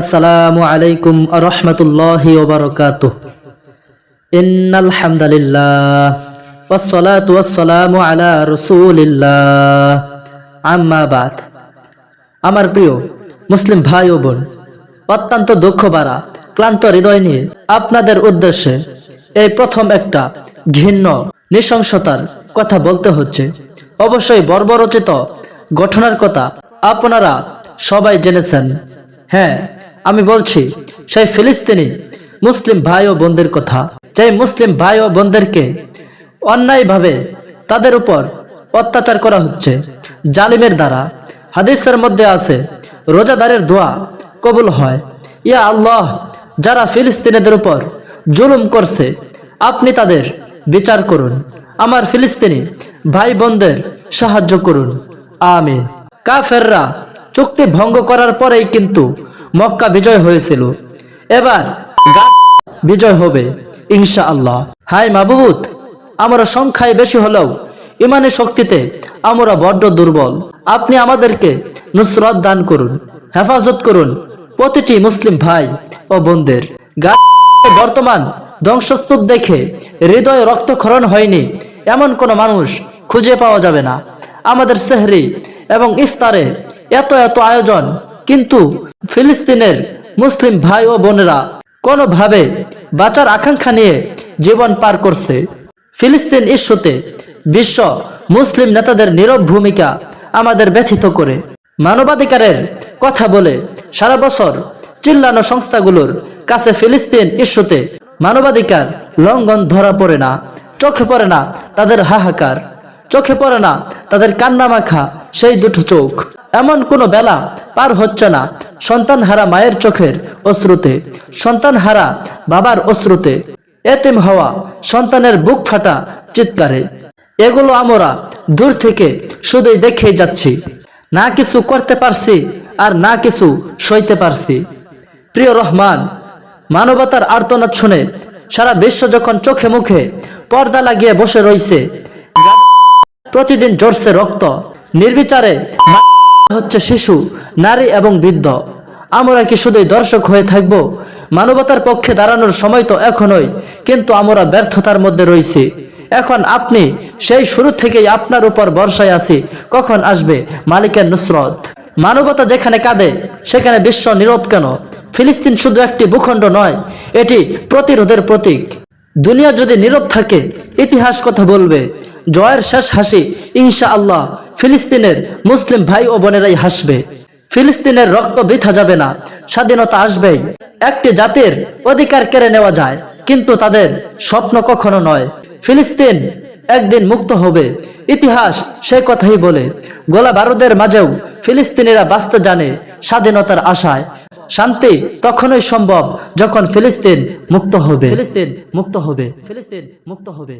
আসসালামু আলাইকুম রহমতুল্লাহি ওবরকাতুহ ইন্নাল হামদুলিল্লাহ ওয়াসসালাতু ওয়াসসালামু আলা রাসূলিল্লাহ। আম্মা বাদ। আমার প্রিয় মুসলিম ভাই ও বোন, অত্যন্ত দুঃখ বাড়া ক্লান্ত হৃদয় নিয়ে আপনাদের উদ্দেশ্যে এই প্রথম একটা ঘৃণ্য, নৃশংসতার কথা বলতে হচ্ছে। অবশ্যই বর্বরচিত ঘটনার কথা আপনারা সবাই জেনেছেন। হ্যাঁ আমি বলছি, সেই ফিলিস্তিনি মুসলিম ভাই ও বোনদের কথা। যে মুসলিম ভাই ও বোনদেরকে অন্যায়ভাবে তাদের উপর অত্যাচার করা হচ্ছে, জালিমের দ্বারা। হাদিসের মধ্যে আছে, রোজাদারের দোয়া কবুল হয়। ইয়া আল্লাহ, যারা ফিলিস্তিনিদের উপর জুলুম করছে, আপনি তাদের বিচার করুন। আমার ফিলিস্তিনি ভাই বোনদের সাহায্য করুন। আমিন। কাফেররা চুক্তি ভঙ্গ করার পরেই কিন্তু মক্কা বিজয় হয়েছিল। এবার বিজয় হবে ইনশা আল্লাহ হাই মাবুদ, আমরা সংখ্যায় বেশি হলেও ইমানের শক্তিতে আমরা বড্ড দুর্বল। আপনি আমাদেরকে নুসরত দান করুন, হেফাজত করুন, প্রতিটি মুসলিম ভাই ও বোনদের। বর্তমান ধ্বংসস্তূপ দেখে হৃদয়ে রক্তক্ষরণ হয়নি, এমন কোনো মানুষ খুঁজে পাওয়া যাবে না। আমাদের সেহরি এবং ইফতারে এত এত আয়োজন, কিন্তু ফিলিস্তিনের মুসলিম ভাই ও বোনেরা কোনোভাবে বাঁচার আকাঙ্ক্ষা নিয়ে জীবন পার করছে। ফিলিস্তিন ইস্যুতে বিশ্ব মুসলিম নেতাদের নীরব ভূমিকা আমাদের ব্যথিত করে। মানবাধিকারের কথা বলে সারা বছর চিল্লানো সংস্থাগুলোর কাছে ফিলিস্তিন ইস্যুতে মানবাধিকার লঙ্ঘন ধরা পড়ে না, চোখে পড়ে না তাদের হাহাকার, চোখে পড়ে না তাদের কান্না মাখা সেই দুটো চোখ। এমন কোনো বেলা পার হচ্ছে না। সন্তান হারা মায়ের চোখের অশ্রুতে সন্তান হারা বাবার অশ্রুতে এতিম হওয়া সন্তানের বুক ফাটা চিৎকারে। এগুলো আমরা দূর থেকে শুধুই দেখেই যাচ্ছি। না কিছু করতে পারছি আর না কিছু সইতে পারছি। প্রিয় রহমান, মানবতার আর্তনাদ শুনে সারা বিশ্ব যখন চোখে মুখে পর্দা লাগিয়ে বসে রয়েছে প্রতিদিন জড়ছে রক্ত, নির্বিচারে হচ্ছে শিশু, নারী এবং বৃদ্ধ। আমরা কি শুধুই দর্শক হয়ে থাকব? মানবতার পক্ষে দাঁড়ানোর সময় তো এখনই, কিন্তু আমরা ব্যর্থতার মধ্যে রয়েছি। এখন আপনি সেই শুরু থেকেই আপনার উপর বর্ষায় আছি। কখন আসবে মালিকের নুসরত? মানবতা যেখানে কাঁদে, সেখানে বিশ্ব নীরব কেন? ফিলিস্তিন শুধু একটি ভূখণ্ড নয়, এটি প্রতিরোধের প্রতীক। দুনিয়া যদি নীরব থাকে, ইতিহাস কথা বলবে। জয়ের শেষ হাসি ইনশা আল্লাহ ফিলিস্তিনের মুসলিম ভাই ও বোনেরাই হাসবে। ফিলিস্তিনের রক্ত বৃথা যাবে না, স্বাধীনতা আসবেই। একটি জাতির অধিকার কেড়ে নেওয়া যায়, কিন্তু তাদের স্বপ্ন কখনো নয়। ফিলিস্তিন একদিন মুক্ত হবে, ইতিহাস সে কথাই বলে। গোলা বারুদের মাঝেও ফিলিস্তিনিরা বাঁচতে জানে স্বাধীনতার আশায়। শান্তি তখনই সম্ভব যখন ফিলিস্তিন মুক্ত হবে। ফিলিস্তিন মুক্ত হবে, ফিলিস্তিন মুক্ত হবে।